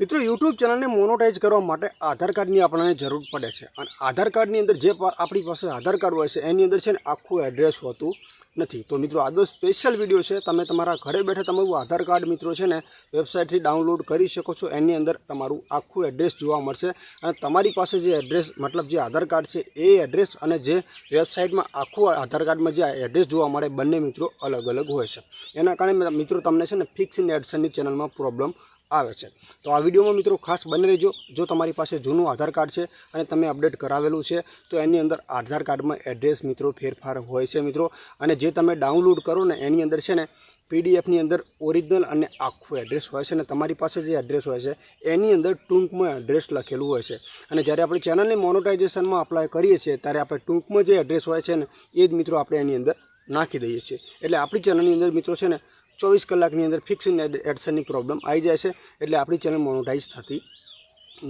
મિત્રો યુટ્યુબ ચેનલને મોનોટાઈઝ કરવા માટે આધાર કાર્ડની આપણને જરૂર પડે છે. અને આધાર કાર્ડની અંદર જે આપણી પાસે આધાર કાર્ડ હોય છે, એની અંદર છે ને આખું એડ્રેસ હોતું નથી. તો મિત્રો આજનો સ્પેશિયલ વીડિયો છે. તમે તમારા ઘરે બેઠા તમારું આધાર કાર્ડ મિત્રો છે ને વેબસાઇટથી ડાઉનલોડ કરી શકો છો. એની અંદર તમારું આખું એડ્રેસ જોવા મળશે. અને તમારી પાસે જે એડ્રેસ મતલબ જે આધાર કાર્ડ છે, એ એડ્રેસ અને જે વેબસાઇટમાં આખું આધાર કાર્ડમાં જે એડ્રેસ જોવા મળે, બંને મિત્રો અલગ અલગ હોય છે. એના કારણે મિત્રો, તમને છે ને ફિક્સ ઇન એડસનની ચેનલમાં પ્રોબ્લેમ આવે છે. તો આ વિડીયોમાં મિત્રો ખાસ બની રહેજો. જો તમારી પાસે જૂનું આધાર કાર્ડ છે અને તમે અપડેટ કરાવેલું છે, તો એની અંદર આધાર કાર્ડમાં એડ્રેસ મિત્રો ફેરફાર હોય છે મિત્રો. અને જે તમે ડાઉનલોડ કરો ને એની અંદર છે ને પીડીએફની અંદર ઓરિજિનલ અને આખું એડ્રેસ હોય છે અને તમારી પાસે જે એડ્રેસ હોય છે, એની અંદર ટૂંકમાં એડ્રેસ લખેલું હોય છે. અને જ્યારે આપણે ચેનલને મોનોટાઇઝેશનમાં અપ્લાય કરીએ છીએ, ત્યારે આપણે ટૂંકમાં જે એડ્રેસ હોય છે ને, એ જ મિત્રો આપણે એની અંદર નાખી દઈએ છીએ. એટલે આપણી ચેનલની અંદર મિત્રો છે ને ચોવીસ કલાકની અંદર ફિક્સ એડસનની પ્રોબ્લેમ આવી જાય છે, એટલે આપણી ચેનલ મોનોટાઈઝ થતી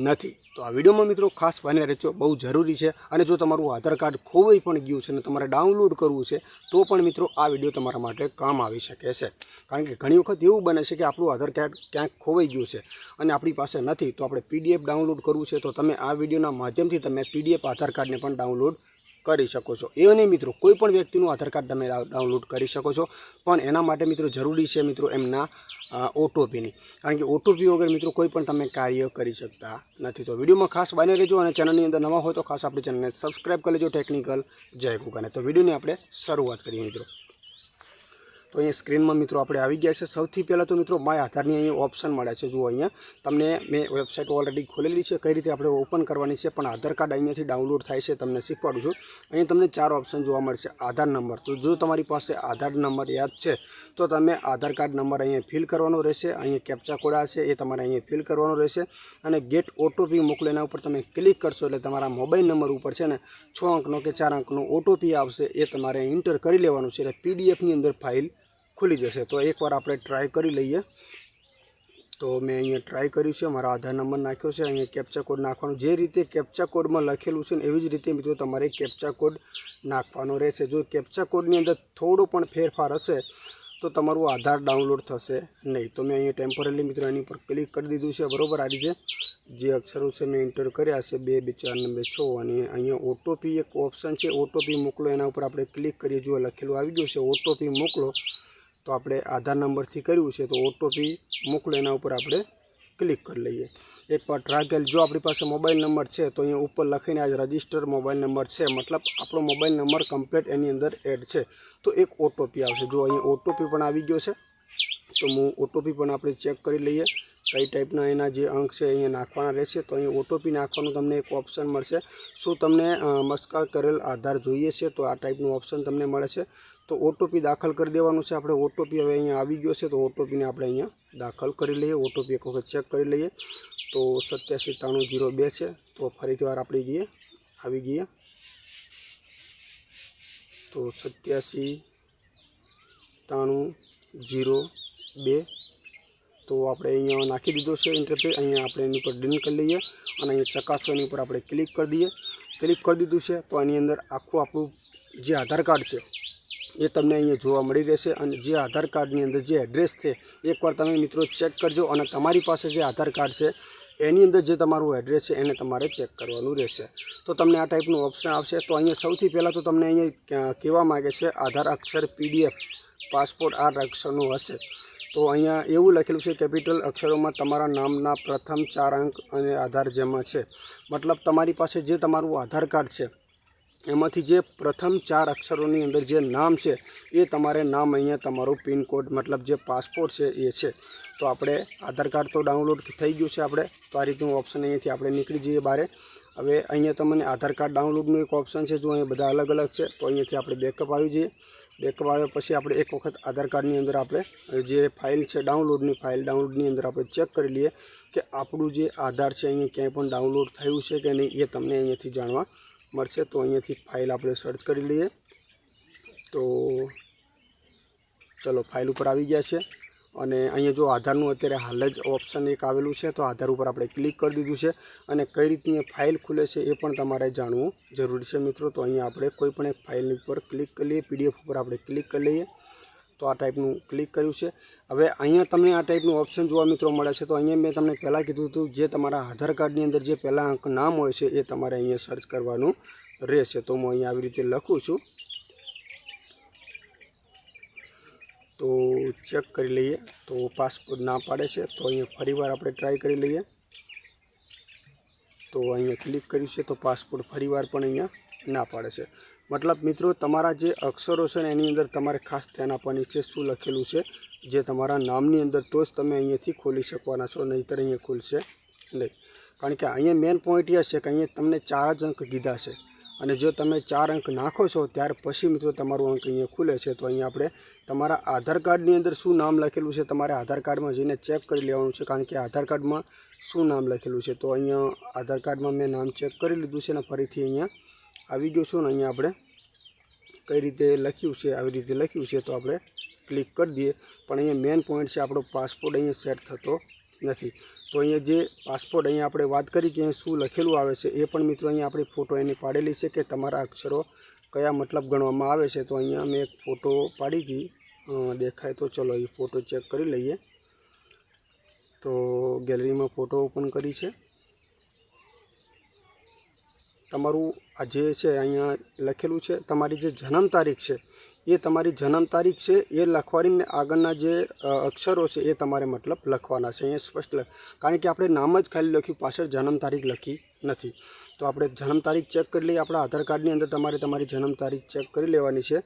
નથી. તો આ વિડીયોમાં મિત્રો ખાસ બને રહેજો, બહુ જરૂરી છે. અને જો તમારું આધાર કાર્ડ ખોવાઈ પણ ગયું છે અને તમારે ડાઉનલોડ કરવું છે, તો પણ મિત્રો આ વીડિયો તમારા માટે કામ આવી શકે છે. કારણ કે ઘણી વખત એવું બને છે કે આપણું આધાર કાર્ડ ક્યાંક ખોવાઈ ગયું છે અને આપણી પાસે નથી, તો આપણે પીડીએફ ડાઉનલોડ કરવું છે. તો તમે આ વિડીયોના માધ્યમથી તમે પીડીએફ આધાર કાર્ડને પણ ડાઉનલોડ કરી શકો છો. એ નહીં મિત્રો, કોઈ પણ વ્યક્તિનું આધાર કાર્ડ તમે ડાઉનલોડ કરી શકો છો. પણ એના માટે મિત્રો જરૂરી છે મિત્રો એમના ઓટોપીની. કારણ કે ઓટોપી વગર મિત્રો કોઈ પણ તમે કાર્ય કરી શકતા નથી. તો વિડીયોમાં ખાસ બની રહેજો અને ચેનલની અંદર નવા હોય તો ખાસ આપણી ચેનલને સબસ્ક્રાઈબ કરી લેજો ટેકનિકલ જય ગુગાને. તો વિડીયોની આપણે શરૂઆત કરીએ મિત્રો. તો અહીંયા સ્ક્રીનમાં મિત્રો આપણે આવી ગયા છે. સૌથી પહેલાં તો મિત્રો માય આધારની અહીંયા ઓપ્શન મળે છે. જુઓ અહીંયા. તમને મેં વેબસાઇટ ઓલરેડી ખોલેલી છે. કઈ રીતે આપણે ઓપન કરવાની છે, પણ આધાર કાર્ડ અહીંયાથી ડાઉનલોડ થાય છે. તમને શીખવાડું છું. અહીંયા તમને ચાર ઓપ્શન જોવા મળશે. આધાર નંબર. તો જો તમારી પાસે આધાર નંબર યાદ છે, તો તમે આધાર કાર્ડ નંબર અહીંયા ફિલ કરવાનો રહેશે. અહીંયા કેપ્ચા કોડ છે, એ તમારે અહીંયા ફિલ કરવાનો રહેશે. અને ગેટ ઓટોપી મોકલો. એના ઉપર તમે ક્લિક કરશો એટલે તમારા મોબાઈલ નંબર ઉપર છે ને, છ અંકનો કે ચાર અંકનો ઓટોપી આવશે. એ તમારે એન્ટર કરી લેવાનું છે. એટલે પીડીએફની અંદર ફાઇલ ખુલી જશે. તો એકવાર આપણે ટ્રાય કરી લઈએ. તો મેં અહીંયા ટ્રાય કર્યું છે. મારા આધાર નંબર નાખ્યો છે. અહીંયા કેપ્ચા કોડ નાખવાનો. જે રીતે કેપ્ચા કોડમાં લખેલું છે ને એવી જ રીતે મિત્રો તમારે કેપ્ચા કોડ નાખવાનો રહેશે. જો કેપ્ચા કોડની અંદર થોડો પણ ફેરફાર હશે, તો તમારું આધાર ડાઉનલોડ થશે નહીં. તો મેં અહીંયા ટેમ્પરરી મિત્રો એની પર ક્લિક કરી દીધું છે. બરોબર? આ રીતે જે અક્ષરો છે મેં એન્ટર કર્યા છે. બે બે, ચાર નંબર છ અને અહીંયા ઓટોપી એક ઓપ્શન છે. ઓટોપી મોકલો. એના ઉપર આપણે ક્લિક કરીએ. જો લખેલું આવી ગયું છે ઓટોપી મોકલો. તો આપણે આધાર નંબરથી કર્યું છે તો ઓટોપી મોકલો એના ઉપર આપણે ક્લિક કરી લઈએ. એકવાર વાર ટ્રાગેલ જો આપણી પાસે મોબાઈલ નંબર છે તો અહીંયા ઉપર લખીને આજ રજિસ્ટર મોબાઈલ નંબર છે. મતલબ આપણો મોબાઈલ નંબર કમ્પ્લીટ એની અંદર એડ છે. તો એક ઓટોપી આવશે. જો અહીંયા ઓટોપી પણ આવી ગયો છે, તો હું ઓટોપી પણ આપણે ચેક કરી લઈએ. કઈ ટાઈપના એના જે અંક છે અહીંયા નાખવાના રહેશે, તો અહીંયા ઓટોપી નાખવાનું તમને એક ઓપ્શન મળશે. શું તમને મસ્કા કરેલ આધાર જોઈએ છે, તો આ ટાઈપનું ઓપ્શન તમને મળે છે. તો ઓટોપી દાખલ કરી દેવાનું છે. આપણે ઓટોપી હવે અહીંયા આવી ગયો છે તો ઓટોપીને આપણે અહીંયા દાખલ કરી લઈએ. ઓટોપી એક વખત ચેક કરી લઈએ. તો સત્યાસી ત્રાણું જીરો બે છે. તો ફરીથી વાર આપણે ગઈએ આવી ગઈએ. તો સત્યાસી ત્રાણું જીરો બે. તો આપણે અહીંયા નાખી દીધો છે ઇન્ટરફેસ અહીંયા આપણે એની ઉપર ડીન કરી લઈએ અને અહીંયા ચકાસો એની ઉપર આપણે ક્લિક કરી દઈએ. ક્લિક કરી દીધું છે તો આની અંદર આખું આપણું જે આધાર કાર્ડ છે એ તમને અહીંયા જોવા મળી રહેશે અને જે આધાર કાર્ડની અંદર જે એડ્રેસ છે, એકવાર તમે મિત્રો ચેક કરજો અને તમારી પાસે જે આધાર કાર્ડ છે, એની અંદર જે તમારું એડ્રેસ છે, એને તમારે ચેક કરવાનું રહેશે. તો તમને આ ટાઈપનું ઓપ્શન આવશે. તો અહીંયા સૌથી પહેલાં તો તમને અહીંયા કહેવા માગે છે, આધાર અક્ષર પીડીએફ પાસપોર્ટ આઠ અક્ષરનું હશે. તો અહીંયા એવું લખેલું છે કેપિટલ અક્ષરોમાં તમારા નામના પ્રથમ ચાર અંક અને આધાર જેમાં છે. મતલબ તમારી પાસે જે તમારું આધાર કાર્ડ છે એમાંથી જે પ્રથમ ચાર અક્ષરોની અંદર જે નામ છે, એ તમારે નામ અહીંયા તમારું પિનકોડ મતલબ જે પાસપોર્ટ છે, એ છે. તો આપણે આધાર કાર્ડ તો ડાઉનલોડ થઈ ગયું છે આપણે, તો આ રીતનું ઓપ્શન અહીંયાથી આપણે નીકળી જઈએ બારે હવે અહીંયા તમને આધાર કાર્ડ ડાઉનલોડનું એક ઓપ્શન છે, જો અહીંયા બધા અલગ અલગ છે, તો અહીંયાથી આપણે બેકઅપ આવી જઈએ. બેકઅપ આવ્યા પછી આપણે એક વખત આધાર કાર્ડની અંદર આપણે જે ફાઇલ છે, ડાઉનલોડની ફાઇલ ડાઉનલોડની અંદર આપણે ચેક કરી લઈએ કે આપણું જે આધાર છે, અહીંયા ક્યાંય પણ ડાઉનલોડ થયું છે કે નહીં, એ તમને અહીંયાથી જાણવા મળશે તો અહીંયાથી ફાઇલ આપણે સર્ચ કરી લઈએ. તો ચલો, ફાઇલ ઉપર આવી ગયા છે. અને અહીંયા જો આધારનું અત્યારે હાલ જ ઓપ્શન એક આવેલું છે, તો આધાર ઉપર આપણે ક્લિક કરી દીધું છે. અને કઈ રીતની ફાઇલ ખુલે છે એ પણ તમારે જાણવું જરૂરી છે મિત્રો. તો અહીંયા આપણે કોઈ પણ એક ફાઇલ ઉપર ક્લિક કરી લઈએ, પીડીએફ ઉપર આપણે ક્લિક કરી લઈએ. તો આ ટાઈપનું ક્લિક કર્યું છે. હવે અહીંયા તમને આ ટાઈપનું ઓપ્શન જોવા મિત્રો મળે છે. તો અહીંયા મેં તમને પહેલાં કીધું હતું જે તમારા આધાર કાર્ડની અંદર જે પહેલાં નામ હોય છે એ તમારે અહીંયા સર્ચ કરવાનું રહેશે. તો હું અહીંયા આવી રીતે લખું છું. તો ચેક કરી લઈએ. તો પાસપોર્ટ ના પાડે છે. તો અહીંયા ફરીવાર આપણે ટ્રાય કરી લઈએ. તો અહીંયા ક્લિક કર્યું છે. તો પાસપોર્ટ ફરીવાર પણ અહીંયા ના પાડે છે. મતલબ મિત્રો, તમારા જે અક્ષરો છે ને, એની અંદર તમારે ખાસ ધ્યાન આપવાની છે શું લખેલું છે, જે તમારા નામની અંદર તો જ તમે અહીંયાથી ખોલી શકવાના છો, નહીંતર અહીંયા ખુલશે નહીં. કારણ કે અહીંયા મેઇન પોઈન્ટ એ છે કે અહીંયા તમને ચાર જ અંક કીધા છે. અને જો તમે ચાર અંક નાખો છો, ત્યાર પછી મિત્રો તમારું અંક અહીંયા ખુલે છે. તો અહીંયા આપણે તમારા આધાર કાર્ડની અંદર શું નામ લખેલું છે, તમારે આધાર કાર્ડમાં જઈને ચેક કરી લેવાનું છે. કારણ કે આધાર કાર્ડમાં શું નામ લખેલું છે, તો અહીંયા આધાર કાર્ડમાં મેં નામ ચેક કરી લીધું છે ને, ફરીથી અહીંયા આવી વીડિયો છો ને અહીંયા આપણે કઈ રીતે લખ્યું છે, આવી રીતે લખ્યું છે તો આપણે ક્લિક કરી દઈએ. પણ અહીંયા મેઇન પોઈન્ટ છે આપણો પાસપોર્ટ અહીંયા સેટ થતો નથી. તો અહીંયા જે પાસપોર્ટ અહીંયા આપણે વાત કરી કે અહીંયા શું લખેલું આવે છે, એ પણ મિત્રો અહીંયા આપણી ફોટો એની પાડેલી છે કે તમારા અક્ષરો કયા મતલબ ગણવામાં આવે છે. તો અહીંયા મેં એક ફોટો પાડી હતી. દેખાય તો ચલો એ ફોટો ચેક કરી લઈએ. તો ગેલેરીમાં ફોટો ઓપન કરી છે. તમારું આ જે છે અહીંયા લખેલું છે, તમારી જે જન્મ તારીખ છે, એ તમારી જન્મ તારીખ છે, એ લખવાની આગળના જે અક્ષરો છે, એ તમારે મતલબ લખવાના છે. અહીંયા સ્પષ્ટ કારણ કે આપણે નામ જ ખાલી લખ્યું, પાછળ જન્મ તારીખ લખી નથી. તો આપણે જન્મ તારીખ ચેક કરી લઈએ, આપણા આધાર કાર્ડની અંદર તમારે તમારી જન્મ તારીખ ચેક કરી લેવાની છે.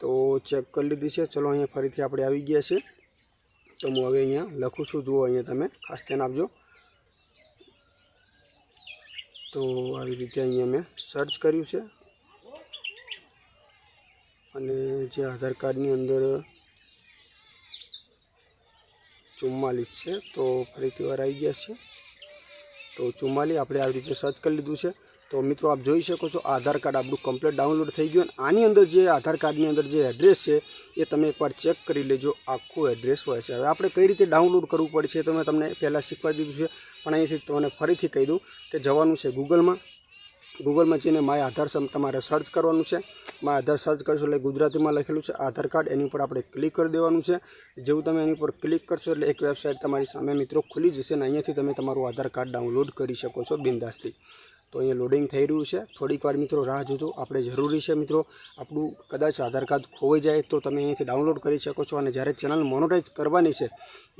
તો ચેક કરી લીધી છે. ચલો, અહીંયા ફરીથી આપણે આવી ગયા છે તો હું હવે અહીંયા લખું છું. જુઓ અહીંયા તમે ખાસ ધ્યાન આપજો. તો આવી રીતે અહીંયા મેં સર્ચ કર્યું છે. અને જે આધાર કાર્ડની અંદર ચુમ્માલીસ છે, તો ફરીથી વાર આવી ગયા છે. તો ચુમ્માલીસ આપણે આવી રીતે સર્ચ કરી લીધું છે. તો મિત્રો આપ જોઈ શકો છો, આધાર કાર્ડ આપણું કમ્પ્લીટ ડાઉનલોડ થઈ ગયું અને આની અંદર જે આધાર કાર્ડની અંદર જે એડ્રેસ છે એ તમે એકવાર ચેક કરી લેજો, આખું એડ્રેસ હોય છે. હવે આપણે કઈ રીતે ડાઉનલોડ કરવું પડે છે તમે તમને પહેલાં શીખવાડી દીધું છે. પણ અહીંથી તમને ફરીથી કહી દઉં કે જવાનું છે ગૂગલમાં. ગૂગલમાં જઈને માય આધાર તમારે સર્ચ કરવાનું છે. માય આધાર સર્ચ કરશો એટલે ગુજરાતીમાં લખેલું છે આધાર કાર્ડ. એની ઉપર આપણે ક્લિક કરી દેવાનું છે. જેવું તમે એની ઉપર ક્લિક કરશો એટલે એક વેબસાઇટ તમારી સામે મિત્રો ખુલી જશે અને અહીંયાથી તમે તમારું આધાર કાર્ડ ડાઉનલોડ કરી શકો છો બિંદાસથી. તો અહીંયા લોડિંગ થઈ રહ્યું છે. થોડીક વાર મિત્રો રાહ જોજો. આપણે જરૂરી છે મિત્રો, આપણું કદાચ આધાર કાર્ડ ખોવાઈ જાય તો તમે અહીંયાથી ડાઉનલોડ કરી શકો છો અને જ્યારે ચેનલ મોનોટાઈઝ કરવાની છે,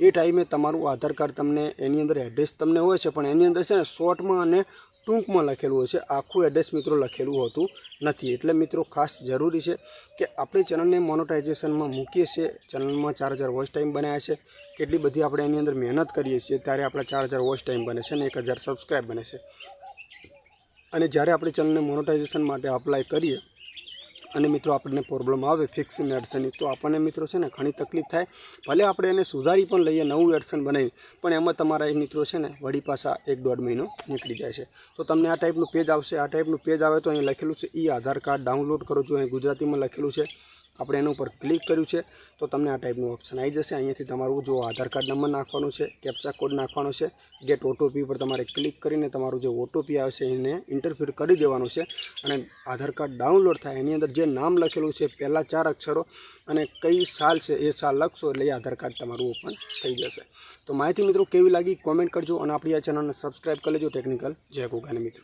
એ ટાઈમે તમારું આધાર કાર્ડ તમને એની અંદર એડ્રેસ તમને હોય છે, પણ એની અંદર છે ને શોર્ટમાં અને ટૂંકમાં લખેલું હોય છે. આખું એડ્રેસ મિત્રો લખેલું હોતું નથી. એટલે મિત્રો ખાસ જરૂરી છે કે આપણી ચેનલને મોનોટાઇઝેશનમાં મૂકીએ છીએ. ચેનલમાં ચાર હજાર વોચ ટાઈમ બનાવ્યા છે. કેટલી બધી આપણે એની અંદર મહેનત કરીએ છીએ, ત્યારે આપણા ચાર હજાર વોચ ટાઈમ બને છે અને એક હજાર સબસ્ક્રાઈબ બને છે. અને જ્યારે આપણે ચેનલને મોનોટાઇઝેશન માટે અપ્લાય કરીએ અને મિત્રો આપણને પ્રોબ્લેમ આવે ફિક્સ એડસનની તો આપણને મિત્રો છે ને ઘણી તકલીફ થાય. ભલે આપણે એને સુધારી પણ લઈએ, નવું એડસન બનાવી પણ એમાં તમારા એ મિત્રો છે ને વળી પાછા એક દોઢ મહિનો નીકળી જાય છે. તો તમને આ ટાઈપનું પેજ આવશે. આ ટાઈપનું પેજ આવે તો અહીં લખેલું છે ઈ આધાર કાર્ડ. ડાઉનલોડ કરો જો અહીં ગુજરાતીમાં લખેલું છે. આપણે એના ઉપર ક્લિક કર્યું છે, તો તમને આ ટાઈપનું ઓપ્શન આવી જશે. અહીંયાથી તમારું જો આધાર કાર્ડ નંબર નાખવાનો છે કેપ્ચા કોડ નાખવાનો છે ગેટ ઓટોપી પર તમારે ક્લિક કરીને તમારું જે ઓટોપી આવશે એને ઇન્ટરફિર કરી દેવાનું છે. અને આધાર કાર્ડ ડાઉનલોડ થાય, એની અંદર જે નામ લખેલું છે, પહેલાં ચાર અક્ષરો અને કઈ સાલ છે, એ સાલ લખશો એટલે આધાર કાર્ડ તમારું ઓપન થઈ જશે. તો માહિતી મિત્રો કેવી લાગી કોમેન્ટ કરજો અને આપણી આ ચેનલને સબસ્ક્રાઈબ કરી લેજો ટેકનિકલ જય ગોગાને મિત્રો.